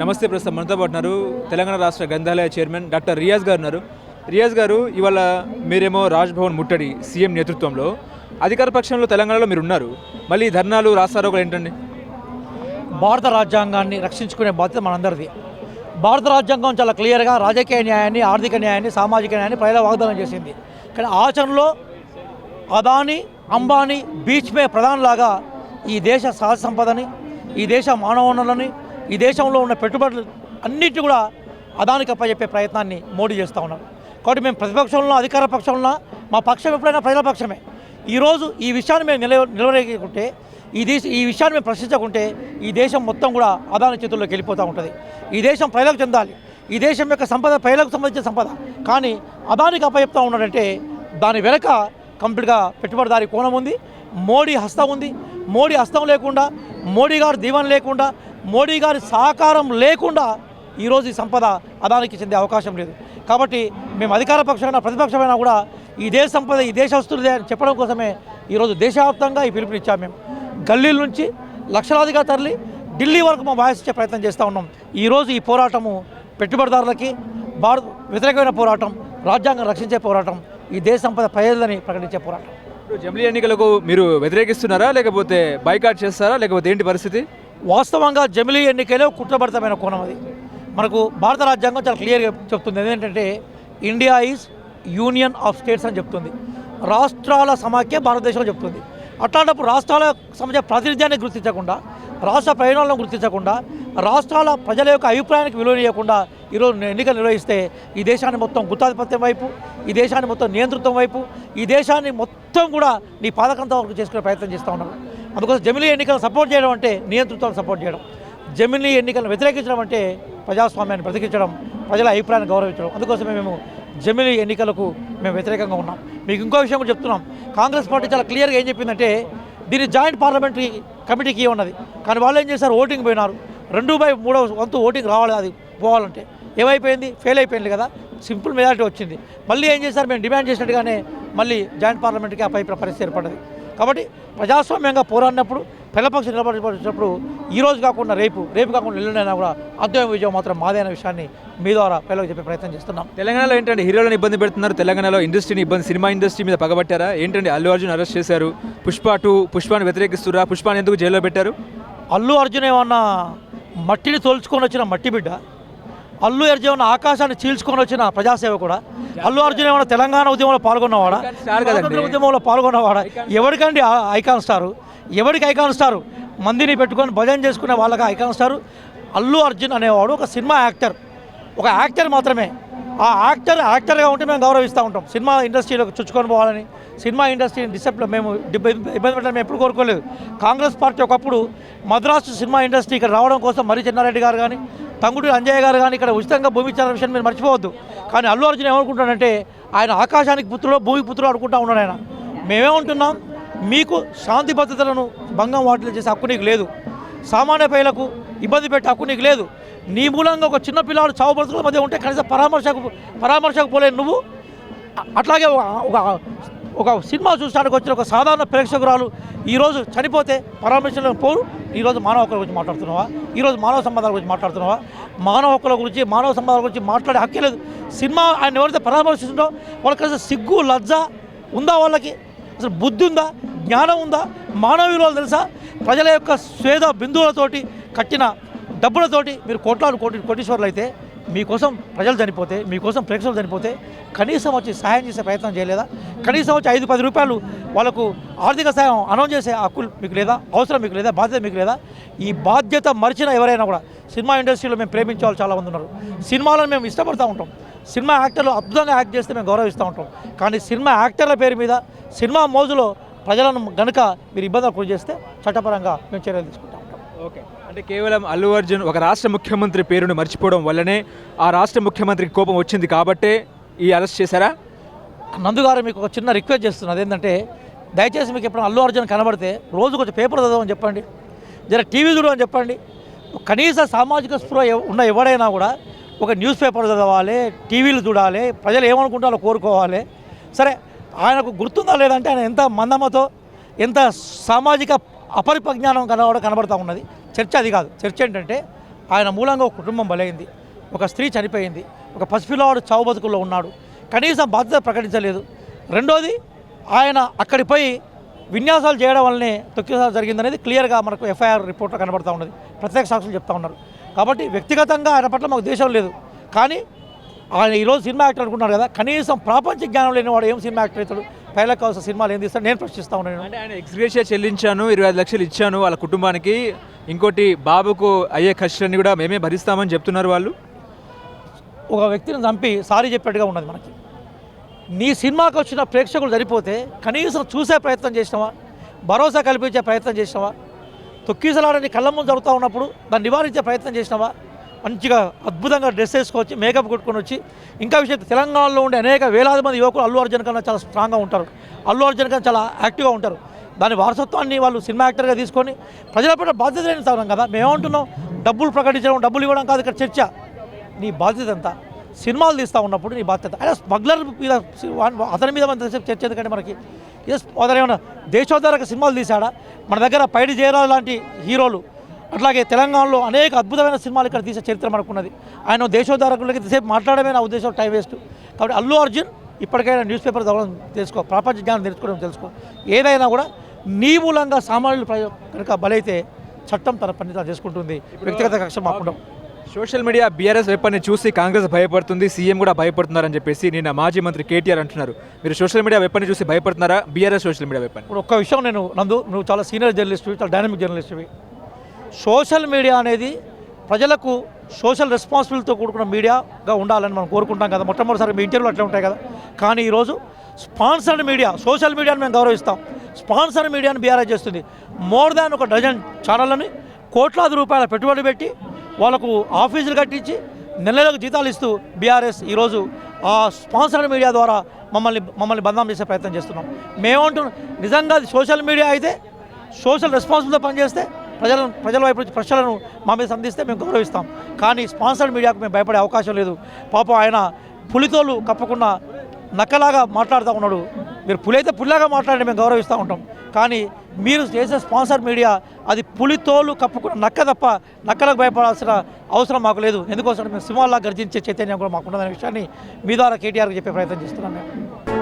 నమస్తే ప్రస్తుతం మనతో పాటు ఉన్నారు తెలంగాణ రాష్ట్ర గ్రంథాలయ చైర్మన్ డాక్టర్ రియాజ్ గారు ఉన్నారు. రియాజ్ గారు ఇవాళ మీరేమో రాజ్భవన్ ముట్టడి సీఎం నేతృత్వంలో అధికార పక్షంలో తెలంగాణలో మీరు ఉన్నారు. మళ్ళీ ధర్నాలు ధర్నాలు రాస్తారోకలు ఏంటండి? భారత రాజ్యాంగాన్ని రక్షించుకునే బాధ్యత మనందరిది. భారత రాజ్యాంగం చాలా క్లియర్గా రాజకీయ న్యాయాన్ని ఆర్థిక న్యాయాన్ని సామాజిక న్యాయాన్ని ప్రజల వాగ్దానం చేసింది. కానీ ఆచరణలో అదాని అంబానీ బీచ్ మే ప్రధానలాగా ఈ దేశ సహజ సంపదని ఈ దేశ మానవ వనరులని ఈ దేశంలో ఉన్న పెట్టుబడులు అన్నిటి కూడా అదానికి అప్పచెప్పే ప్రయత్నాన్ని మోడీ చేస్తూ ఉన్నారు. కాబట్టి మేము ప్రతిపక్షంలో అధికార పక్షంలో మా పక్షం ఎప్పుడైనా ప్రజల పక్షమే. ఈరోజు ఈ విషయాన్ని మేము నిలవ నిలవలేకుంటే ఈ దేశ ఈ విషయాన్ని మేము ప్రశ్నించకుంటే ఈ దేశం మొత్తం కూడా అదాని చేతుల్లోకి వెళ్ళిపోతూ ఉంటుంది. ఈ దేశం ప్రజలకు చెందాలి. ఈ దేశం యొక్క సంపద ప్రజలకు సంబంధించిన సంపద. కానీ అదానికి అప్పచెప్తా ఉన్నాడంటే దాని వెనక కంప్లీట్గా పెట్టుబడిదారి కోణం ఉంది మోడీ హస్తం ఉంది. మోడీ హస్తం లేకుండా మోడీ గారు దీవెన లేకుండా మోడీ గారి సహకారం లేకుండా ఈరోజు ఈ సంపద అదానికి చెందే అవకాశం లేదు. కాబట్టి మేము అధికార పక్షమైనా ప్రతిపక్షమైనా కూడా ఈ దేశ సంపద ఈ దేశ వస్తువులదే అని చెప్పడం కోసమే ఈరోజు దేశవ్యాప్తంగా ఈ పిలుపునిచ్చాము మేము. గల్లీల నుంచి లక్షలాదిగా తరలి ఢిల్లీ వరకు మా వాయిస్ ఇచ్చే ప్రయత్నం చేస్తూ ఉన్నాం. ఈరోజు ఈ పోరాటము పెట్టుబడిదారులకి భారత్ వ్యతిరేకమైన పోరాటం రాజ్యాంగం రక్షించే పోరాటం ఈ దేశ సంపద ప్రజలని ప్రకటించే పోరాటం. జమిలీ ఎన్నికలకు మీరు వ్యతిరేకిస్తున్నారా లేకపోతే బైకాట్ చేస్తారా లేకపోతే ఏంటి పరిస్థితి? వాస్తవంగా జమిలీ ఎన్నికలే కుట్రభరితమైన కోణం అది. మనకు భారత రాజ్యాంగం చాలా క్లియర్గా చెప్తుంది. ఏంటంటే India is union of states అని చెప్తుంది. రాష్ట్రాల సమాఖ్య భారతదేశంలో చెప్తుంది. అట్లాంటప్పుడు రాష్ట్రాల సమాజ ప్రాతినిధ్యాన్ని గుర్తించకుండా రాష్ట్ర ప్రయోజనాలను గుర్తించకుండా రాష్ట్రాల ప్రజల యొక్క అభిప్రాయానికి విలువనీయకుండా ఈరోజు ఎన్నికలు నిర్వహిస్తే ఈ దేశాన్ని మొత్తం గుత్తాధిపత్యం వైపు ఈ దేశాన్ని మొత్తం నియంతృత్వం వైపు ఈ దేశాన్ని మొత్తం కూడా నీ పాదకంత వరకు చేసుకునే ప్రయత్నం చేస్తూ ఉన్నాను Ah, అందుకోసం జమిలీ ఎన్నికలను సపోర్ట్ చేయడం అంటే నియంతృత్వాన్ని సపోర్ట్ చేయడం. జమిలీ ఎన్నికలను వ్యతిరేకించడం అంటే ప్రజాస్వామ్యాన్ని బ్రతికించడం ప్రజల అభిప్రాయాన్ని గౌరవించడం. అందుకోసమే మేము జమిలీ ఎన్నికలకు మేము వ్యతిరేకంగా ఉన్నాం. మీకు ఇంకో విషయం కూడా చెప్తున్నాం. కాంగ్రెస్ పార్టీ చాలా క్లియర్గా ఏం చెప్పిందంటే దీన్ని జాయింట్ పార్లమెంటరీ కమిటీకి ఉన్నది కానీ వాళ్ళు ఏం చేశారు? ఓటింగ్ పోయినారు. రెండు బై మూడవ వంతు ఓటింగ్ రావాలి అది పోవాలంటే. ఏమైపోయింది? ఫెయిల్ అయిపోయింది కదా. సింపుల్ మెజారిటీ వచ్చింది. మళ్ళీ ఏం చేశారు? మేము డిమాండ్ చేసినట్టుగానే మళ్ళీ జాయింట్ పార్లమెంట్కి ఆ పై పరిస్థితి ఏర్పడ్డది. కాబట్టి ప్రజాస్వామ్యంగా పోరాడినప్పుడు పిల్లపక్షం నిలబడినప్పుడు ఈ రోజు కాకుండా రేపు రేపు కాకుండా ఎల్లుండైనా కూడా అద్భుతమైన విజయం మాత్రం మాదే అనే విషయాన్ని మీ ద్వారా పిల్లలకు చెప్పే ప్రయత్నం చేస్తున్నాం. తెలంగాణలో ఏంటంటే హీరోలను ఇబ్బంది పెడుతున్నారు. తెలంగాణలో ఇండస్ట్రీని ఇబ్బంది సినిమా ఇండస్ట్రీ మీద పగబట్టారా? ఏంటంటే అల్లు అర్జున్ అరెస్ట్ చేశారు. పుష్ప టూ పుష్పాన్ని వ్యతిరేకిస్తురా పుష్పాన్ని ఎందుకు జైల్లో పెట్టారు? అల్లు అర్జున్ ఏమన్నా మట్టిని తోల్చుకొని వచ్చిన మట్టి బిడ్డ? అల్లు అర్జున్ ఏమన్నా ఆకాశాన్ని చీల్చుకొని వచ్చిన ప్రజాసేవ కూడా అల్లు అర్జున్ ఏమన్నా తెలంగాణ ఉద్యమంలో పాల్గొన్నవాడా? ఉద్యమంలో పాల్గొన్నవాడా? ఎవరికండి ఐకాన్ స్టారు? ఎవరికి ఐకాన్ స్టారు? మందిని పెట్టుకొని భజన చేసుకునే వాళ్ళకి ఐకాన్ స్టారు? అల్లు అర్జున్ అనేవాడు ఒక సినిమా యాక్టర్. ఒక యాక్టర్ మాత్రమే. ఆ యాక్టర్ యాక్టర్గా ఉంటే మేము గౌరవిస్తూ ఉంటాం. సినిమా ఇండస్ట్రీలోకి చుచ్చుకొని పోవాలని సినిమా ఇండస్ట్రీని డిసిప్లిన్ మేము ఇబ్బంది పెట్టడం మేము ఎప్పుడు కోరుకోలేదు. కాంగ్రెస్ పార్టీ ఒకప్పుడు మద్రాసు సినిమా ఇండస్ట్రీ ఇక్కడ రావడం కోసం మరి చెన్నారెడ్డి గారు కానీ తంగుడు అంజయ్య గారు కానీ ఇక్కడ ఉచితంగా భూమి ఇచ్చిన విషయం మీరు మర్చిపోవద్దు. కానీ అల్లు అర్జున్ ఏమనుకుంటాడంటే ఆయన ఆకాశానికి పుత్రుడు భూమి పుత్రుడు అనుకుంటా ఉన్నాడు ఆయన. మేమేమంటున్నాం మీకు శాంతి భద్రతలను భంగం వాటిలో చేసే హక్కు నీకు లేదు. సామాన్య ప్రజలకు ఇబ్బంది పెట్టే హక్కు నీకు లేదు. నీ మూలంగా ఒక చిన్న పిల్లవాడు చావు బ్రతుకుల మధ్య ఉంటే కనీసం పరామర్శకు పరామర్శకు పోలేదు నువ్వు. అట్లాగే ఒక ఒక సినిమా చూసడానికి వచ్చిన ఒక సాధారణ ప్రేక్షకురాలు ఈరోజు చనిపోతే పరామర్శలకు పోరు. ఈరోజు మానవ హక్కుల గురించి మాట్లాడుతున్నావా? ఈరోజు మానవ సంబంధాల గురించి మాట్లాడుతున్నావా? మానవ హక్కుల గురించి మానవ సంబంధాల గురించి మాట్లాడే హక్కే లేదు. సినిమా ఆయన ఎవరైతే పరామర్శిస్తుందో వాళ్ళకి అసలు సిగ్గు లజ్జ ఉందా వాళ్ళకి? అసలు బుద్ధి ఉందా? జ్ఞానం ఉందా? మానవ విలువలు తెలుసా? ప్రజల యొక్క స్వేద బిందువులతోటి కట్టిన డబ్బులతోటి మీరు కోట్లాలు కోటి కోటీశ్వర్లు అయితే మీకోసం ప్రజలు చనిపోతే మీకోసం ప్రేక్షకులు చనిపోతే కనీసం వచ్చి సహాయం చేసే ప్రయత్నం చేయలేదా? కనీసం వచ్చి ఐదు పది రూపాయలు వాళ్ళకు ఆర్థిక సహాయం అనౌన్స్ చేసే హక్కులు మీకు లేదా? అవసరం మీకు లేదా? బాధ్యత మీకు లేదా? ఈ బాధ్యత మరిచిన ఎవరైనా కూడా సినిమా ఇండస్ట్రీలో మేము ప్రేమించే వాళ్ళు చాలామంది ఉన్నారు. సినిమాలను మేము ఇష్టపడుతూ ఉంటాం. సినిమా యాక్టర్లు అద్భుతంగా యాక్ట్ చేస్తే మేము గౌరవిస్తూ ఉంటాం. కానీ సినిమా యాక్టర్ల పేరు మీద సినిమా మోజులో ప్రజలను గనుక మీరు ఇబ్బందులు గురి చేస్తే చట్టపరంగా మేము చర్యలు తీసుకుంటాం ఉంటాం. ఓకే. అంటే కేవలం అల్లు అర్జున్ ఒక రాష్ట్ర ముఖ్యమంత్రి పేరును మర్చిపోవడం వల్లనే ఆ రాష్ట్ర ముఖ్యమంత్రికి కోపం వచ్చింది కాబట్టే ఈ అరెస్ట్ చేశారా? నందుగారు మీకు ఒక చిన్న రిక్వెస్ట్ చేస్తున్నది ఏంటంటే దయచేసి మీకు ఎప్పుడు అల్లు అర్జున్ కనబడితే రోజు కొంచెం పేపర్ చదవని చెప్పండి. జర టీవీ చూడమని చెప్పండి. కనీస సామాజిక స్పృహ ఎవ- ఉన్న ఎవడైనా కూడా ఒక న్యూస్ పేపర్ చదవాలి టీవీలు చూడాలి ప్రజలు ఏమనుకుంటారో కోరుకోవాలి. సరే ఆయనకు గుర్తుందా లేదంటే ఆయన ఎంత మందమతో ఎంత సామాజిక అపరిపజ్ఞానం కనబడ కనబడతా ఉన్నది. చర్చ అది కాదు. చర్చ ఏంటంటే ఆయన మూలంగా ఒక కుటుంబం బలైంది. ఒక స్త్రీ చనిపోయింది. ఒక పసిపిల్లవాడు చావు బతుకుల్లో ఉన్నాడు. కనీసం బాధ్యత ప్రకటించలేదు. రెండోది ఆయన అక్కడికి పోయి విన్యాసాలు చేయడం వల్లనే తొక్కిసాలు జరిగిందనేది క్లియర్గా మనకు ఎఫ్ఐఆర్ రిపోర్ట్లో కనబడతా ఉన్నది. ప్రత్యేక సాక్షులు చెప్తా ఉన్నారు. కాబట్టి వ్యక్తిగతంగా ఆయన పట్ల మాకు దేశం లేదు. కానీ ఆయన ఈరోజు సినిమా యాక్టర్ అనుకుంటున్నారు కదా కనీసం ప్రాపంచ జ్ఞానం లేని వాడు ఏం సినిమా యాక్టర్ అవుతాడు? పైలకు కావాల్సిన సినిమాలు ఏం తీస్తాడు? నేను ప్రశ్నిస్తా ఉన్నాను. అంటే ఆయన ఎక్స్గ్రేషియా చెల్లించాను ఇరవై ఐదు లక్షలు ఇచ్చాను వాళ్ళ కుటుంబానికి. ఇంకోటి బాబుకు అయ్యే ఖర్చులన్నీ కూడా మేమే భరిస్తామని చెప్తున్నారు వాళ్ళు. ఒక వ్యక్తిని చంపి సారీ చెప్పేట్టుగా ఉన్నది మనకి. నీ సినిమాకి వచ్చిన ప్రేక్షకులు సరిపోతే కనీసం చూసే ప్రయత్నం చేసినావా? భరోసా కల్పించే ప్రయత్నం చేసినావా? తొక్కీసలాడని కళ్ళ ముందు జరుగుతూ ఉన్నప్పుడు దాన్ని నివారించే ప్రయత్నం చేసినావా? మంచిగా అద్భుతంగా డ్రెస్ వేసుకొచ్చి మేకప్ కొట్టుకొని వచ్చి ఇంకా విషయం తెలంగాణలో ఉండే అనేక వేలాది మంది యువకులు అల్లు అర్జున్ కన్నా చాలా స్ట్రాంగ్గా ఉంటారు. అల్లు అర్జున్ కన్నా చాలా యాక్టివ్గా ఉంటారు. దాని వారసత్వాన్ని వాళ్ళు సినిమా యాక్టర్గా తీసుకొని ప్రజల పట్ల బాధ్యత లేని తరం కదా. మేమేమంటున్నాం? డబ్బులు ప్రకటించడం డబ్బులు ఇవ్వడం కాదు ఇక్కడ చర్చ. నీ బాధ్యత ఎంత? సినిమాలు తీస్తూ ఉన్నప్పుడు నీ బాధ్యత. ఆయన స్మగ్లర్ మీద అతని మీద మన చర్చ ఎందుకంటే మనకి? ఎస్ అతను ఏమన్నా దేశోద్ధారక సినిమాలు తీశాడా? మన దగ్గర పైడి జయరాజు లాంటి హీరోలు అట్లాగే తెలంగాణలో అనేక అద్భుతమైన సినిమాలు ఇక్కడ తీసే చరిత్ర మనకున్నది. ఆయన దేశోద్ధారకులకి సేపు మాట్లాడమే నా ఉద్దేశం టైం వేస్ట్. కాబట్టి అల్లు అర్జున్ ఇప్పటికైనా న్యూస్ పేపర్ చదవడం తెలుసుకో ప్రపంచ జ్ఞానం తెలుసుకోవడం తెలుసుకో. ఏదైనా కూడా నీ మూలంగా సామాన్యులు కనుక బలైతే చట్టం తన పని చేసుకుంటుంది. వ్యక్తిగత కక్ష మాకుండా సోషల్ మీడియా బీఆర్ఎస్ వెపన్ని చూసి కాంగ్రెస్ భయపడుతుంది సీఎం కూడా భయపడుతున్నారని చెప్పేసి నిన్న మాజీ మంత్రి కేటీఆర్ అంటున్నారు. మీరు సోషల్ మీడియా వెపన్ని చూసి భయపడుతున్నారా? BRS social media weapon. ఇప్పుడు ఒక్క విషయం నేను నందు నువ్వు చాలా సీనియర్ జర్నలిస్ట్వి చాలా డైనమిక్ జర్నలిస్ట్వి సోషల్ మీడియా అనేది ప్రజలకు సోషల్ రెస్పాన్సిబిలిటీతో కూడుకున్న మీడియాగా ఉండాలని మనం కోరుకుంటాం కదా. మొట్టమొదటిసారి మీ ఇంటర్వ్యూలు అట్లా ఉంటాయి కదా. కానీ ఈరోజు స్పాన్సర్డ్ మీడియా సోషల్ మీడియాని మేము గౌరవిస్తాం. స్పాన్సర్డ్ మీడియాని బీఆర్ఐ చేస్తుంది. మోర్ దాన్ ఒక డజన్ ఛానళ్ళని కోట్లాది రూపాయల పెట్టుబడి పెట్టి వాళ్ళకు ఆఫీసులు కట్టించి నెల నెలకు జీతాలు ఇస్తూ బీఆర్ఎస్ ఈరోజు ఆ స్పాన్సర్డ్ మీడియా ద్వారా మమ్మల్ని మమ్మల్ని బంధం చేసే ప్రయత్నం చేస్తున్నాం. మేమంటున్నాం నిజంగా అది సోషల్ మీడియా అయితే సోషల్ రెస్పాన్సిబిలిటీ పనిచేస్తే ప్రజలను ప్రజల వైపు నుంచి ప్రశ్నలను మా మీద సంధిస్తే మేము గౌరవిస్తాం. కానీ స్పాన్సర్డ్ మీడియాకు మేము భయపడే అవకాశం లేదు. పాపం ఆయన పులితోలు కప్పకుండా నక్కలాగా మాట్లాడుతూ ఉన్నాడు. మీరు పులైతే పులిలాగా మాట్లాడి మేము గౌరవిస్తూ ఉంటాం. కానీ మీరు చేసే స్పాన్సర్ మీడియా అది పులితోలు కప్పుకున్న నక్క తప్ప నక్కలకు భయపడాల్సిన అవసరం మాకు లేదు. ఎందుకోసం మేము సింహాల్లా గర్జించే చైతన్యం కూడా మాకు ఉన్నదనే విషయాన్ని మీ ద్వారా కేటీఆర్కి చెప్పే ప్రయత్నం చేస్తున్నాం మేము.